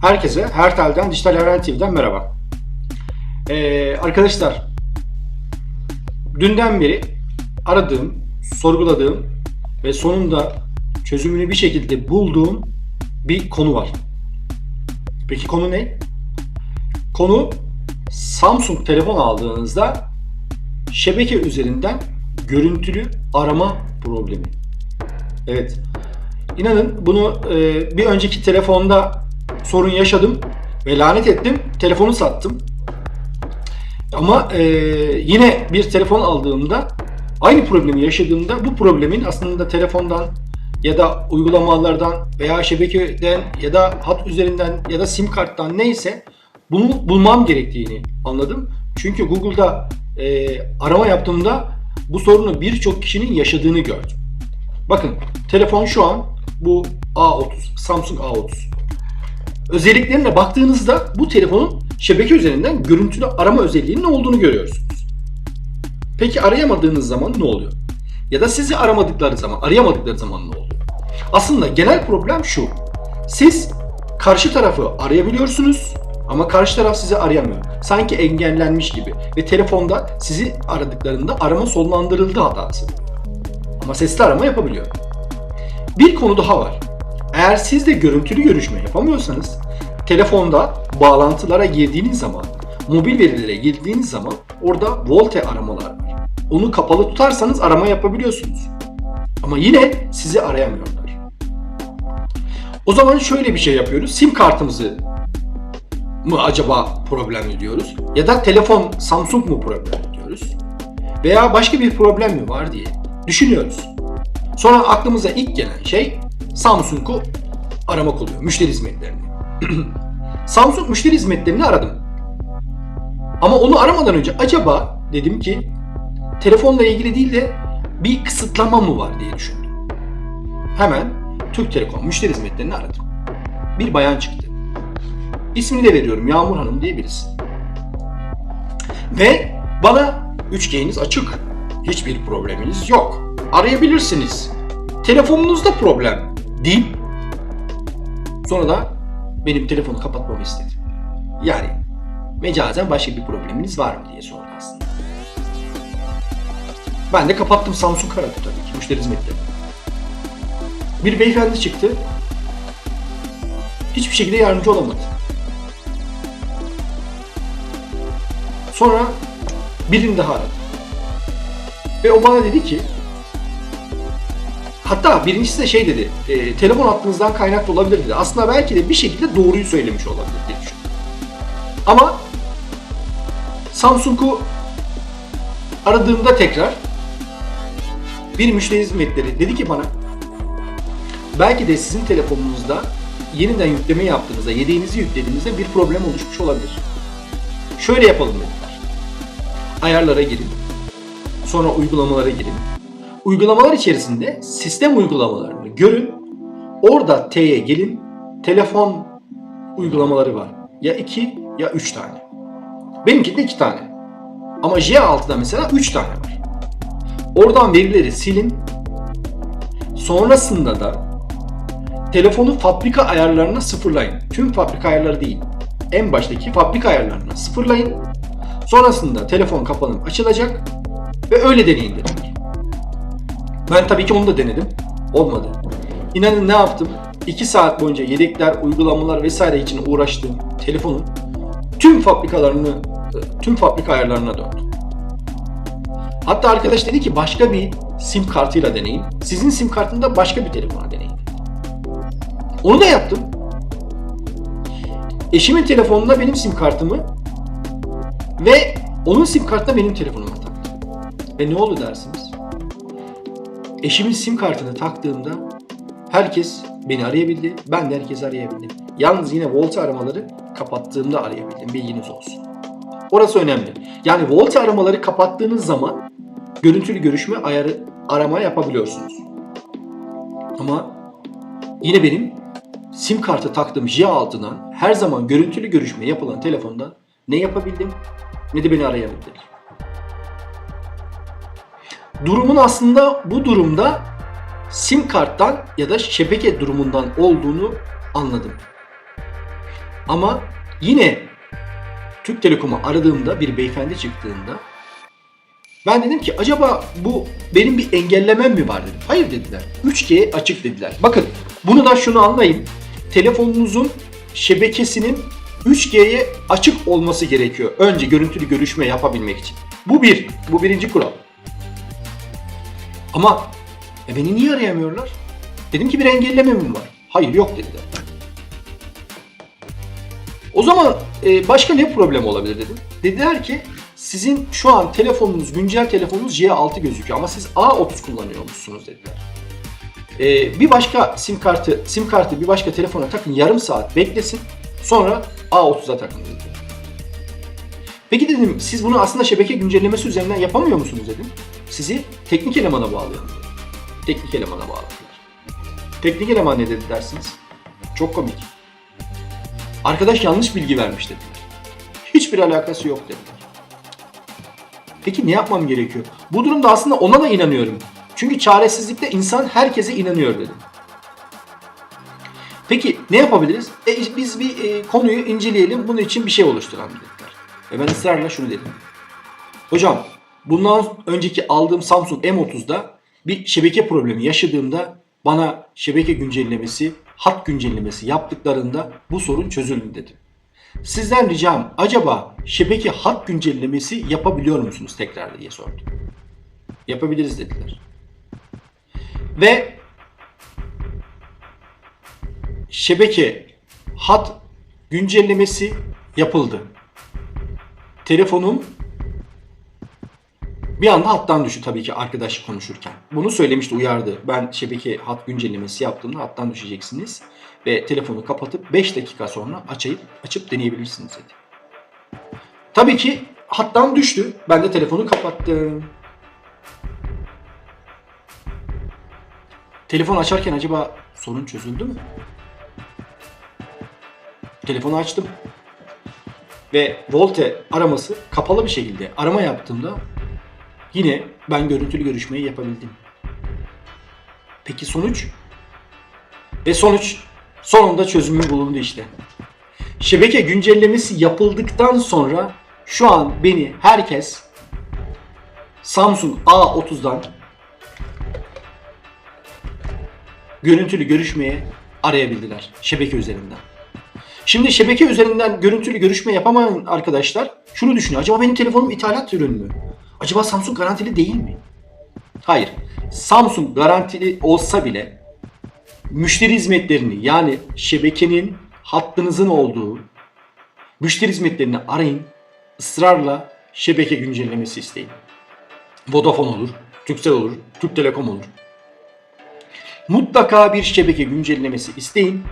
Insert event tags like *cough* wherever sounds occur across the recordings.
Herkese Hertel'den, Dijital Hertel TV'den merhaba. Ee, arkadaşlar, dünden beri aradığım, sorguladığım ve sonunda çözümünü bir şekilde bulduğum bir konu var. Peki konu ne? Konu Samsung telefon aldığınızda şebeke üzerinden görüntülü arama problemi. Evet. İnanın bunu e, bir önceki telefonda sorun yaşadım ve lanet ettim. Telefonu sattım. Ama e, yine bir telefon aldığımda aynı problemi yaşadığımda bu problemin aslında telefondan ya da uygulamalardan veya şebekeden ya da hat üzerinden ya da sim karttan neyse bunu bulmam gerektiğini anladım. Çünkü Google'da e, arama yaptığımda bu sorunu birçok kişinin yaşadığını gördüm. Bakın telefon şu an bu A30, Samsung A30. Özelliklerine baktığınızda bu telefonun şebeke üzerinden görüntülü arama özelliğinin olduğunu görüyorsunuz. Peki arayamadığınız zaman ne oluyor? Ya da sizi aramadıkları zaman, arayamadıkları zaman ne oluyor? Aslında genel problem şu. Siz karşı tarafı arayabiliyorsunuz ama karşı taraf sizi arayamıyor. Sanki engellenmiş gibi ve telefonda sizi aradıklarında arama sonlandırıldı hatası. Ama sesli arama yapabiliyor. Bir konu daha var. Eğer siz de görüntülü görüşme yapamıyorsanız telefonda bağlantılara girdiğiniz zaman, mobil verilere girdiğiniz zaman orada volte aramalar var. Onu kapalı tutarsanız arama yapabiliyorsunuz. Ama yine sizi arayamıyorlar. O zaman şöyle bir şey yapıyoruz. Sim kartımızı mı acaba problem ediyoruz? Ya da telefon Samsung mu problem ediyoruz? Veya başka bir problem mi var diye düşünüyoruz. Sonra aklımıza ilk gelen şey Samsung'u aramak oluyor. Müşteri hizmetlerini. *clears throat* Samsung müşteri hizmetlerini aradım. Ama onu aramadan önce acaba dedim ki telefonla ilgili değil de bir kısıtlama mı var diye düşündüm. Hemen Türk Telekom müşteri hizmetlerini aradım. Bir bayan çıktı. İsmini de veriyorum Yağmur Hanım diye birisi. Ve bana üçgeniniz açık. Hiçbir probleminiz yok. Arayabilirsiniz. Telefonunuzda problem deyip sonra da benim telefonu kapatmamı istedi. Yani mecazen başka bir probleminiz var mı diye sordu aslında. Ben de kapattım Samsung aradı tabii ki müşteri hizmetleri. Bir beyefendi çıktı. Hiçbir şekilde yardımcı olamadı. Sonra birini daha aradı. Ve o bana dedi ki Hatta birincisi de şey dedi, e, telefon hattınızdan kaynaklı olabilir dedi. Aslında belki de bir şekilde doğruyu söylemiş olabilir diye. Ama Samsung'u aradığımda tekrar bir müşteri hizmetleri dedi ki bana belki de sizin telefonunuzda yeniden yükleme yaptığınızda, yedeğinizi yüklediğinizde bir problem oluşmuş olabilir. Şöyle yapalım dediler. Ayarlara girin. Sonra uygulamalara girin. Uygulamalar içerisinde sistem uygulamalarını görün. Orada T'ye gelin. Telefon uygulamaları var. Ya 2 ya 3 tane. Benimkinde 2 tane. Ama J6'da mesela 3 tane var. Oradan verileri silin. Sonrasında da telefonu fabrika ayarlarına sıfırlayın. Tüm fabrika ayarları değil. En baştaki fabrika ayarlarına sıfırlayın. Sonrasında telefon kapanıp açılacak ve öyle deneyin dediler. Ben tabii ki onu da denedim. Olmadı. İnanın ne yaptım? 2 saat boyunca yedekler, uygulamalar vesaire için uğraştığım telefonun tüm fabrikalarını, tüm fabrika ayarlarına döndüm. Hatta arkadaş dedi ki başka bir sim kartıyla deneyin. Sizin sim kartında başka bir telefona deneyin. Onu da yaptım. Eşimin telefonunda benim sim kartımı ve onun sim kartına benim telefonumu taktım. Ve ne oldu dersiniz? Eşimin sim kartını taktığımda herkes beni arayabildi. Ben de herkes arayabildim. Yalnız yine Volte aramaları kapattığımda arayabildim. Bilginiz olsun. Orası önemli. Yani Volte aramaları kapattığınız zaman görüntülü görüşme ayarı arama yapabiliyorsunuz. Ama yine benim sim kartı taktığım J6'dan her zaman görüntülü görüşme yapılan telefonda ne yapabildim ne de beni arayabildiler. Durumun aslında bu durumda sim karttan ya da şebeke durumundan olduğunu anladım. Ama yine Türk Telekom'u aradığımda bir beyefendi çıktığında ben dedim ki acaba bu benim bir engellemem mi var dedim. Hayır dediler. 3G açık dediler. Bakın bunu da şunu anlayın. Telefonunuzun şebekesinin 3G'ye açık olması gerekiyor. Önce görüntülü görüşme yapabilmek için. Bu bir. Bu birinci kural. Ama e beni niye arayamıyorlar? Dedim ki bir engelleme mi var? Hayır yok dediler. O zaman e, başka ne problem olabilir dedim. Dediler ki sizin şu an telefonunuz, güncel telefonunuz J6 gözüküyor ama siz A30 kullanıyormuşsunuz dediler. E, bir başka sim kartı, sim kartı bir başka telefona takın yarım saat beklesin sonra A30'a takın dediler. Peki dedim siz bunu aslında şebeke güncellemesi üzerinden yapamıyor musunuz dedim. Sizi teknik elemana bağlayalım. Teknik elemana bağladılar. Teknik eleman ne dedi dersiniz? Çok komik. Arkadaş yanlış bilgi vermiş dediler. Hiçbir alakası yok dediler. Peki ne yapmam gerekiyor? Bu durumda aslında ona da inanıyorum. Çünkü çaresizlikte insan herkese inanıyor dedim. Peki ne yapabiliriz? E, biz bir e, konuyu inceleyelim, bunun için bir şey oluşturalım dediler. Ve ben ısrarla şunu dedim. Hocam bundan önceki aldığım Samsung M30'da bir şebeke problemi yaşadığımda bana şebeke güncellemesi, hat güncellemesi yaptıklarında bu sorun çözüldü dedim. Sizden ricam acaba şebeke hat güncellemesi yapabiliyor musunuz tekrar diye sordum. Yapabiliriz dediler. Ve şebeke hat güncellemesi yapıldı. Telefonum bir anda hattan düştü tabii ki arkadaş konuşurken. Bunu söylemişti, uyardı. Ben şebeke hat güncellemesi yaptığımda hattan düşeceksiniz. Ve telefonu kapatıp 5 dakika sonra açayıp açıp deneyebilirsiniz dedi. Tabii ki hattan düştü. Ben de telefonu kapattım. Telefon açarken acaba sorun çözüldü mü? Telefonu açtım. Ve Volte araması kapalı bir şekilde arama yaptığımda Yine ben görüntülü görüşmeyi yapabildim. Peki sonuç? Ve sonuç sonunda çözümü bulundu işte. Şebeke güncellemesi yapıldıktan sonra şu an beni herkes Samsung A30'dan görüntülü görüşmeye arayabildiler şebeke üzerinden. Şimdi şebeke üzerinden görüntülü görüşme yapamayan arkadaşlar şunu düşünüyor. Acaba benim telefonum ithalat ürün mü? Acaba Samsung garantili değil mi? Hayır. Samsung garantili olsa bile müşteri hizmetlerini yani şebekenin hattınızın olduğu müşteri hizmetlerini arayın. ısrarla şebeke güncellemesi isteyin. Vodafone olur, Turkcell olur, Türk Telekom olur. Mutlaka bir şebeke güncellemesi isteyin.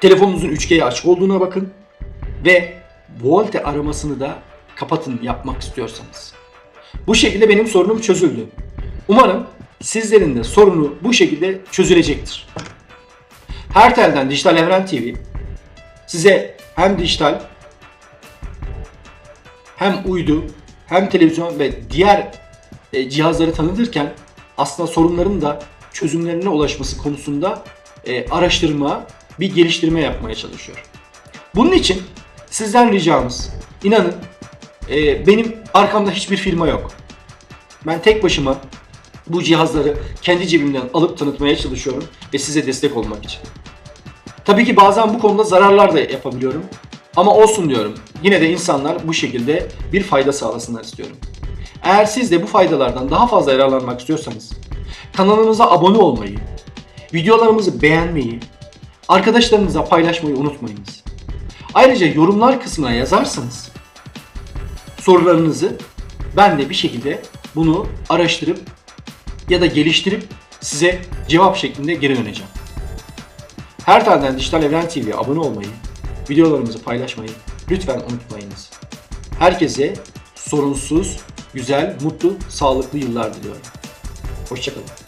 Telefonunuzun 3G'ye açık olduğuna bakın ve Volte aramasını da kapatın yapmak istiyorsanız. Bu şekilde benim sorunum çözüldü. Umarım sizlerin de sorunu bu şekilde çözülecektir. Her telden Dijital Evren TV size hem dijital hem uydu hem televizyon ve diğer e, cihazları tanıtırken aslında sorunların da çözümlerine ulaşması konusunda e, araştırma, bir geliştirme yapmaya çalışıyor. Bunun için sizden ricamız inanın e, benim arkamda hiçbir firma yok. Ben tek başıma bu cihazları kendi cebimden alıp tanıtmaya çalışıyorum ve size destek olmak için. Tabii ki bazen bu konuda zararlar da yapabiliyorum. Ama olsun diyorum. Yine de insanlar bu şekilde bir fayda sağlasınlar istiyorum. Eğer siz de bu faydalardan daha fazla yararlanmak istiyorsanız kanalımıza abone olmayı, videolarımızı beğenmeyi, arkadaşlarınıza paylaşmayı unutmayınız. Ayrıca yorumlar kısmına yazarsanız sorularınızı ben de bir şekilde bunu araştırıp ya da geliştirip size cevap şeklinde geri döneceğim. Her telden Dijital Evren TV'ye abone olmayı, videolarımızı paylaşmayı lütfen unutmayınız. Herkese sorunsuz, güzel, mutlu, sağlıklı yıllar diliyorum. Hoşçakalın.